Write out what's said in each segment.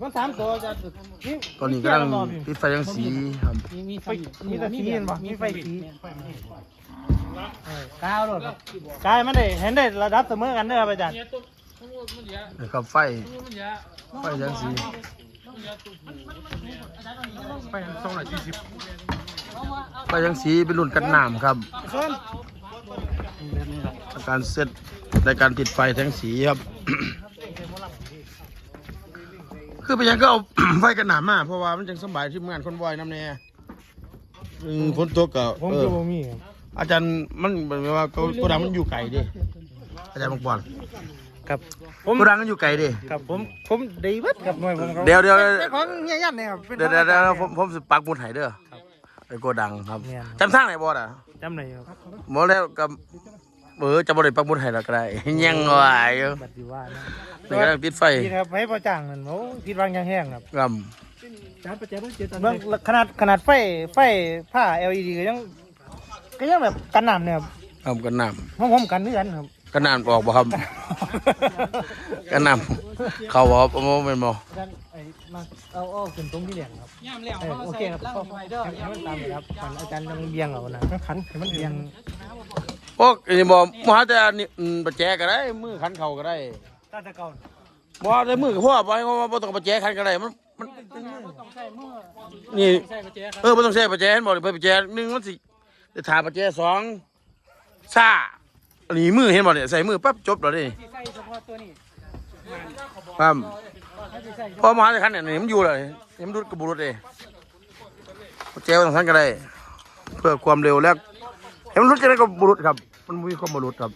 มันสามตัวจะนี่ตอนนี้กำลังติดไฟยังสีครับมีมีไฟมีแต่สีเห็นปะมีไฟสีเออกาวโดดครับกายมันได้เห็นได้ระดับเสมอกันเด้อครับอาจารย์นะครับไฟไฟยังสีไปสองร้อยสี่สิบไฟยังสีเป็นรุ่นกันน้ำครับเชิญการเซตในการติดไฟทั้งสีครับ คือไปยังก็เอา ไฟกันหนามมาเพราะว่ามันจังสำบายที่งานคอนวอยน้ำแน่อืมคนตัวเก่าผมเอคืออบ่มีครับอาจารย์มันแบบว่าโกโกดังมันอยู่ไกลดิอาจารย์บางปอนครับผมโกดังมันอยู่ไกลดิครับผมผมดีเบิดครับหน่วยผมเขาเดี๋ยวเดี๋ยวแต่ของเฮียยันเนี่ยครับป็นเดี๋ยวเดี๋ยวเดี๋ยวผมผมสิปักหมุดให้เด้อไอ้โกดังครับแม่นครับจำทางไหนบ่อะจำได้ครับหมดแล้วกับ เออจะบ่ได้ปักหมุดให้แล้วก็ได้ ยังไหวอยู่บัดดีว่านะนี่กำลังติดไฟดีครับให้พอจ้างนั่นโอ้ผิดหวังยังแห้งครับกจานประแจต้องเจ็ดตันเบิ่งขนาดขนาดไฟไฟผ้า LED ก็ยังก็ยังแบบกันน้ำเนี่ยครับำครับกันน้ผมผมกันนี่กันครับำกันน้ำออกบ่ครับ กันน้ำเขาบ่ครับบ่แม่นบ่อาจารย์ไอ้มาเอาเอาขึ้นตรงที่เหลี่ยมครับเออโอเคครับเอาให้มันตามเลยครับมันอาจารย์ต้องเบียงเอานะขันให้มันเบียง พวกอันนี้บ่มหาแต่อันนี้อืมประแจก็ได้ มือคันเข่าก็ได้ตาตะเก่าบ่ได้มือก็พอบ่ให้ว่าบ่ต้องประแจคันก็ได้มันมันต้องใช้มือนี่ใช้ประแจครับเออบ่ต้องใช้ประแจเห็นบ่ได้ประแจหนึ่งมันสิจะถาประแจสองซ่าอันนี้มือเห็นบ่เนี่ยใส่มือปั๊บจบแล้วนี่ที่ใช้เฉพาะตัวนี้ครับไม่ได้ใช้พอมาในคันเนี่ยนี่มันอยู่เลยนี่มันรุดกระบุรุษเลยประแจไว้ตรงนั้นก็ได้ เพื่อความเร็วแล้วเห็นมันรุดจะได้กระบุรุษครับ มันมีความบุรุษครับ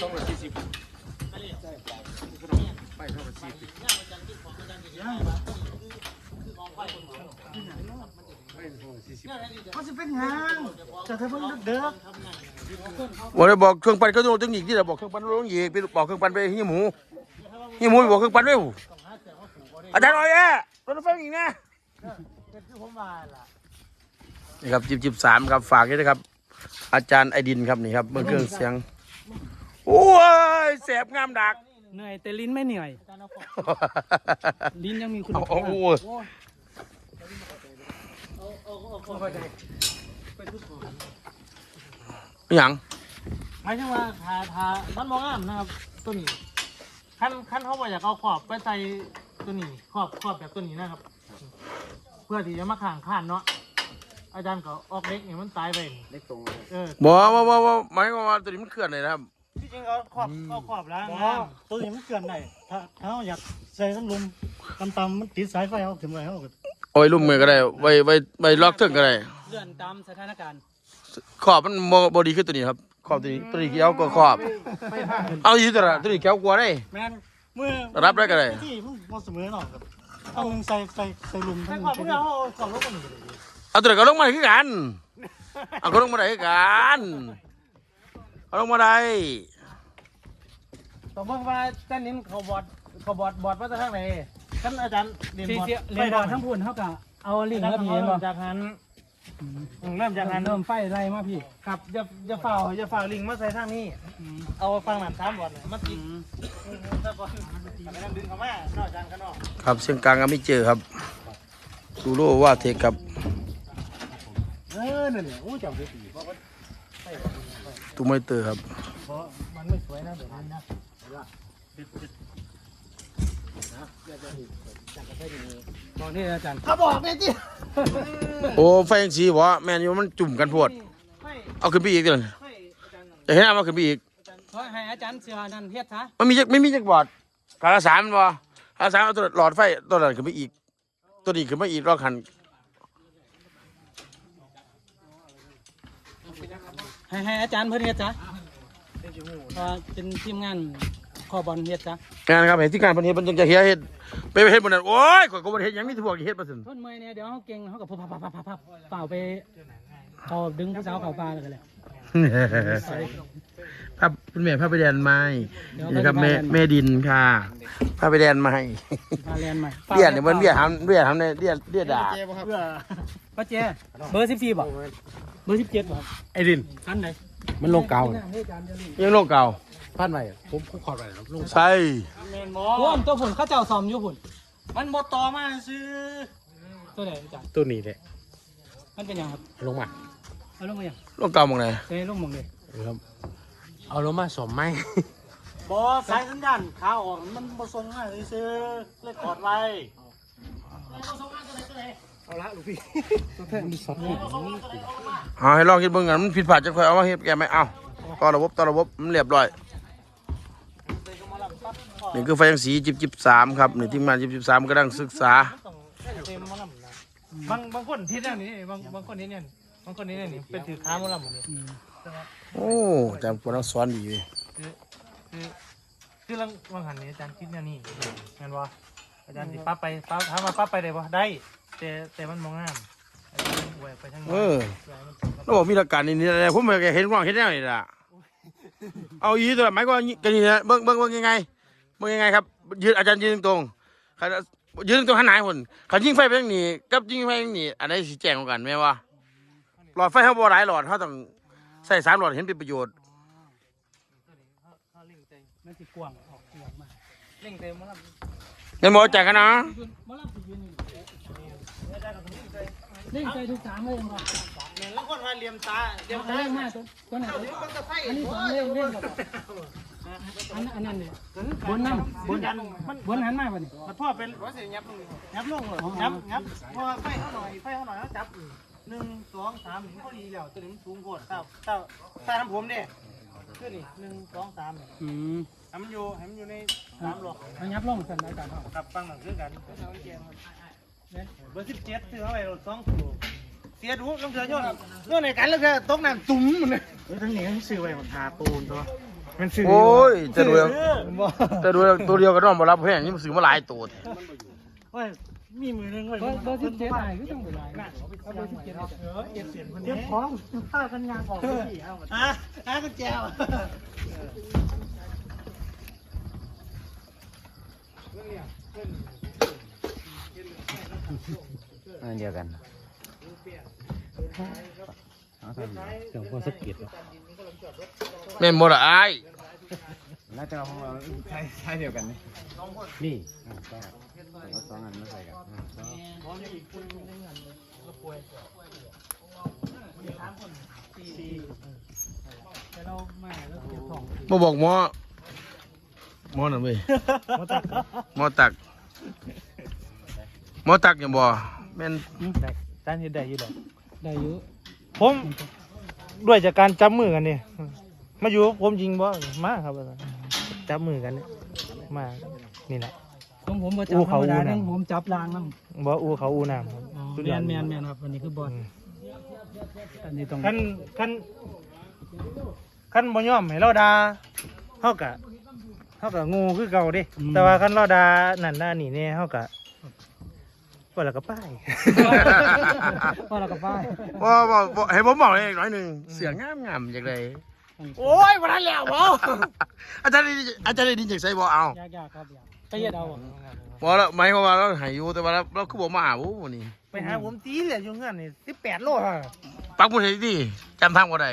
ต้องละสี่สิบไปเท่ากับสี่สิบมันจะเป็นหยังจะทำมันเด้อวันนี้บอกเครื่องปั่นก็ต้องต้งอีกที่เราบอกเครื่องปั่นต้องอีกไปบอกเครื่องปั่นไปหิ้วหมูหิ้วหมูบอกเครื่องปั่นไปอาจารย์อ้อยแอ่รถไฟอีกนะเป็นคือผมว่าล่ะ นี่ครับจิบจิบสามครับฝากด้วยนะครับ อาจารย์ไอดินครับนี่ครับเมื่อเครื่องเสียงโอ้ยแสบงามดักเหนื่อยแต่ลิ้นไม่เหนื่อย ลิ้นยังมีคุณเอาภาโอ้พโหอหย่างหมายถึงว่าทาทามันมองงามนะครับตัวนี้ขั้นขั้นเขาบอกอยากเอาขอบไปใส่ตัวนี้ขอบขอบแบบตัวนี้นะครับ เพื่อที่จะมาข่างข้านเนาะ อาจารย์ก็ออกเล็กเนี่ยมันตายไปเล็กตรงเออบอกว่าว่าว่าหมายความว่าตัวนี้มันเคลื่อนเลยนะครับ ที่จริงเอาขอบเอาขอบแล้วอ๋งาอมตัวนี้มันเกินได้ถ้าถ้าเราอยากใส่ทั้งลุมตำๆมันติดสายไฟเอาถึงไรเขาก็โอ้ยลุ่มมือก็ได้ ไว้ไว้ไว้ล็อกเทิงก็ได้ เลื่อนตามสถานการณ์ ขอบมันบ่บดีขึ้นตัวนี้ครับ ขอบตัวนี้ตัวนี้เกี้ยวก็ขอบ เอาอยู่ตัวละตัวนี้เกี้ยวกลัวได้ แม่นเมื่อรับได้ก็ได้ ที่มันบ่เสมอหรอกครับเอาหนึ่งใส่ใส่ใส่ลุมให้ทั้งขอบเพื่อเอาขอบลบกัน เอาตัวไหนก็ลงมาคือกันเอาก็ลงมาได้คือกันเอาลงมาได้ต้องบอกว่าอาจารย์นิ้นเขาบอดเขาบอดบอดมาจากทางไหนท่านอาจารย์เรียนสีบอดเสียเรียนบอลทั้งพูนเท่ากับเอาลิงเริ่แล้วพี่เห็นบ่มจากนั้นเริ่มจากนั้นเริ่มไฟไล่มาพี่ครับจะจะฝ่าจะฝ่าลิงมาใส่ทางนี้ เอาฟังหนันสามบอดมาติดถ้าบอดไปนั่งดึงเข้ามานอกจานข้างนอก ครับเสียงกลางก็ไม่เจอครับซูโร่ว่าเทคครับ เออนั่นเนี่ยโอ้จับได้ดีเพราะว่าตูไม่เตอร์ครับ เพราะมันไม่สวยนะแบบนี้นะบอกนี่อาจารย์ถ้าบอกเนี่ยจีโอ้ไฟยังสีวะแมนอยู่มันจุ่มกันพวด ไม่เอาขึ้นไปอีกเดี๋ยวนี้ไม่อาจารย์จะเห็นเอาขึ้นไปอีกเพราะให้อาจารย์เสือนั่นเฮ็ดซะมันมีจักไม่มีจักบอดคาราสามมันบ่คาราสามเอาตัวหลอดไฟตัวนั้นขึ้นไปอีก ตัวนี้ขึ้นไปอีกรอบคัน ให้ให้อาจารย์เพิ่นเฮ็ดซะเพราะว่าเป็นทีมงานขอบอลเฮ็ดซะงานครับเห็นที่การพันเฮ็ดมันยังจะเฮียเฮ็ดไปเฮ็ดบนนั้นโอ้ยข่อยก็บ่ได้เฮ็ดหยังมีแต่พวกที่เฮ็ดมาซั่นทนเมื่อยเนี่ยเดี๋ยวเฮาเก่งเฮาก็พับพับพับพับพับเปล่าไปเขาดึงผู้สาวเขาปลาแล้วกันแหละภาพเป็นแม่ภาพไปแดนไม้นี่ครับแม่แม่ดินค่ะภาพไปแดนไม้พาแลนใหม่เบี้ยเนี่ยมันเบี้ยทำเบี้ยทำในเบี้ยเบี้ยด่าเพื่อป้าเจเบอร์14บ่เบ อร์17บ่ครับไอ้ดิน คันไหนมันโลกเก่ายังโลกเก่าพันไว้ผมผมขอดไว้ครับลุงใส่เมนบอพุ่นตัวพุ่นเขาเจ้าซ้อมอยู่พุ่นมันบอต่อมาซื้อตัวไหนอาจารย์ตัวนี้แหละมันเป็นยังครับลงมาเอาลงมายังลูกเก่าหมองไหนเตะลงมองเลยครับเอาลงมาสมไหมบอสายสัญญาณขาอ่อนมันบอส่งมาซื้อเลยกอดไว้ เอาละลูกพี่ตัวแท้มีสองเอาให้ลองคิดเบิ่งกันมันผิดพลาดจะค่อยเอามาเฮ็ดแกไหมเอาต่อระบบต่อระบบมันเรียบร้อยนี่คือไฟยังสีจิบจิบสามครับนี่ทีมงานจิบจิบสามกำลังศึกษาต้องเต็มมอลำนะบางบางคนที่นั่นนี่บางบางคนที่เนี่ยบางคนที่เนี่ยนี่เป็นถือค้ามอลำหมดเลยโอ้อาจารย์ปวดสอนดีเว้ยคือคือคือลังบางหันนี่อาจารย์คิดเนี่ยนี่งั้นวะอาจารย์สิป้าไปป้าถามว่าป้าไปได้ปะได้ แต่แต่มันมองงามอาจารย์อวยไปทางเอนี้อแล้วบอกมีหลักการนี่นี่อะไรผมไม่เคยเห็นว่างเห็นแนวนี่ล่ะเอาอีตัวละหมายก็กันนี่นะเบิ่งเบิ่งเบิ่งยังไงเบิ่งยังไงครับยืนอาจารย์ยืนตรงๆคันยืนตรงหันหน้าให้คนคันยิงไฟไปทางนี้กับยิงไฟทางนี้อันไหนสิแจ้งกว่ากันแม่นว่าหลอดไฟเฮาบ่หลายหลอดเฮาต้องใส่สามหลอดเห็นเป็นประโยชน์เขาเล่งเต็มมันสิกว้างออกกว้างมากเล่งเต็มมอลำเดี๋ยวหมอแจกกันนะมาลับสิยืนอยู่ เล่นใจทุกสามเลยมั้งเนี่ยแล้วคนว่าเหลี่ยมตาเหลี่ยมเอาตาเล่นมากตัวตัวไหนเดี๋ยวมันจะไฟอันนี้สองเล่นเล่นกับอันอันนั้นเนี่ยบนนั่นบนยันมันบนหันมากกว่านี่มันพ่อเป็นว่าสิยับลงยับลงเหรอยับยับพอไฟเขาหน่อยไฟเขาหน่อยแล้วจับหนึ่งสองสามถึงเขาดีแล้วตัวนี้มันสูงโคตรเต้าเต้าใต้น้ำผมเนี่ยคือนี่หนึ่งสองสามเนี่ยอืมให้มันอยู่ให้มันอยู่ในสามหลอกมันยับลงสันอาจารย์เขากับฟังหนังคือกัน เบอร์สิบเจ็ดซื้อเข้าไปรถสองตัวเสียดูลงเสือโยนโยนในกันแล้วก็ตกน้ำจุ่มมันเลยทั้งนี้มันซื้อไว้ของทาปูนตัวมันซื้อโอ้ยจะดูบ่จะดูตัวเดียวกันน้องบ่รับแพงนี่มันซื้อมาหลายตัวว่ามีมือนึงไว้เบอร์เบอร์สิบเจ็ดไหนก็ต้องไปไหนเอาเบอร์สิบเจ็ดเออเก็บเสียงคนนี้เก็บของผ้ากันยางออกที่เอาอะอะก็แจวอัน เดียวกันเดี๋ยวพอสักเกียรติแม่นบ่ละอายแล้วจะเอาของเราใช้ใช้เดียวกันไหมนี่อ่าก็เอาสองอันมาใส่กันอ่าสองแต่เรามาแล้วเก็บของบ่บอกหมอหมอนั่นเว้ยหมอตัก หมอตักยังบ่แม่นด้านยืดได้ยืดได้ได้เยอะผมด้วยจากการจับมือกันนี่มาอยู่ผมยิงบ่มาครับจับมือกันนี่มานี่แหละของผมบ่จัอู้บธรเขารมดาอู้น่ะเรื่องผมจับรางน้ำบ่อูเขาอูน้ำครับอ๋อสุดแมยอดนแมนแมนครับอันนี้คือบอลอันนี้ต้องคันคันคันบ่ยอมให้เราด่าเฮากะเฮากะงูคือเก่าเด้แต่ว่าคันเราด่านั่นด่านี่เนี่ยเฮากะ ว่าแล้วก็ป้ายพอเรากับป้ายบ่บ่บ่ให้ผมบอกเลยอีกหน่อยหนึงเสียงงามงามจังไดโอ้ยบ่ทันแล้วบ่อาจารย์ได้อาจารย์ได้ดินจากไสบ่เอายากยากครับยากไปเฮ็ดเอาอะบ่แล้วหมายความว่าเราให้อยู่แต่ว่าเราเราคือบ่มาบ่วันนี้ไปหาผมตีเลยอยู่เงื่อนนี่18โลฮะปักหมุดให้ดีจำทางบ่ได้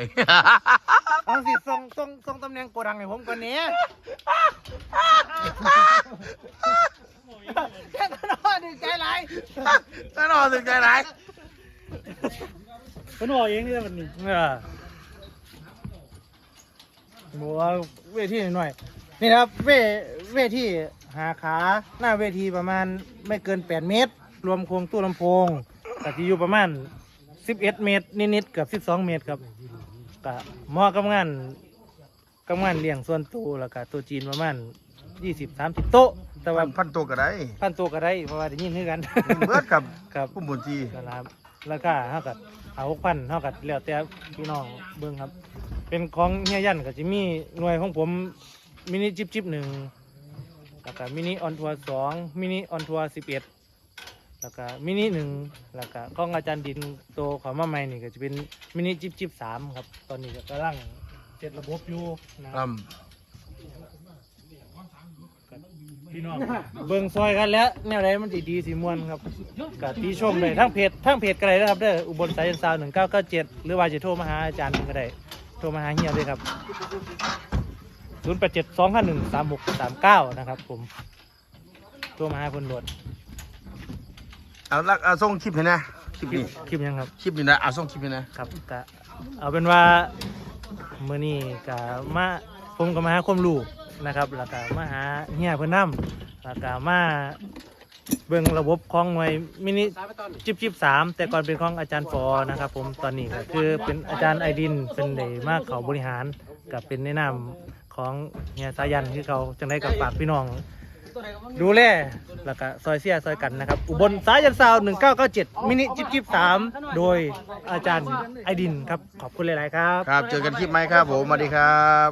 เอาสิส่งส่งส่งตำแหน่งโกดังให้ผมก่อนเนี้ย แค่ก็นอนดีใจหลายแน่นอนถึงใจหลายเพิ่นบอกเองนี่วันนี้เออบอกว่าเวทีหน่อยๆนี่นะครับเวเวทีหาขาหน้าเวทีประมาณไม่เกิน 8 เมตร รวมโครงตู้ลำโพงก็จะอยู่ประมาณ 11 เมตร นิดๆเกับ12 เมตรครับก็เหมาะกับงานกับงานเลี้ยงส่วนตัวแล้วก็ตัวจีนประมาณ 20-30โต๊ะ แต่ว่าพันตัวก็ได้พันตัวก็ได้เพราะว่าได้ยินคือกันเบิดกับครับผู้บุญทีนะครับแล้วก็เท่ากับเอาหกพันเท่ากับแล้วแต่พี่น้องเบิ้งครับ เป็นของเฮียยันก็จะมีหน่วยของผมมินิจิบจิบหนึ่งแล้วก็มินิออนทัวร์สองมินิออนทัวร์สิบเอ็ดแล้วก็มินิหนึ่งแล้วก็ของอาจารย์ดินโตวเของมาใหม่นี่ก็จะเป็นมินิจิบจิบสามครับ ตอนนี้ก็กำลังเจ็ดระบบอยู่นะคครัรับบ พี่น้องเบิ้งซอยกันแล้วแนวใดมันสิดีสิม่วนครับกับที่ชมเลยทั้งเพจทั้งเพจก็ได้นะครับเด้ออุบลสายเอ็นซาวหนึ่งเก้าเก้าเจ็ดหรือว่าจะโทรมาหาอาจารย์ก็ได้โทรมาหาเฮียเลยครับศูนย์แปดเจ็ดสองห้าหนึ่งสามหกสามเก้านะครับผมตัวมาให้คนโหลดเอาละเอาส่งคลิปให้นะคลิปคลิปนี้คลิปยังครับคลิปนี้นะเอาส่งคลิปให้นะครับก็เอาเป็นว่าเมื่อนี้ก็มาผมก็มาหาความรู้ นะครับแล้วก็มาหาเฮียเพื่อนน้ำแล้วก็มาเบิ่งระบบของหน่วยมินิจิบจิบสามแต่ก่อนเป็นของอาจารย์ฟอนะครับ ผมตอนนี้ก็คือเป็นอาจารย์ไอดินเป็นเลยมากเขาบริหารกับเป็นแนะนำของเฮียสายันที่เขาจังได้กับฝากพี่น้อง ดูแลแล้วก็ซอยเสียซอยกันนะครับ อุบลสายันซาว1997มินิจิบจิบ3โดยอาจารย์ไอดินครับขอบคุณหลาย ๆ ครับ ครับ เจอกันคลิปไหมครับผมสวัสดีครับ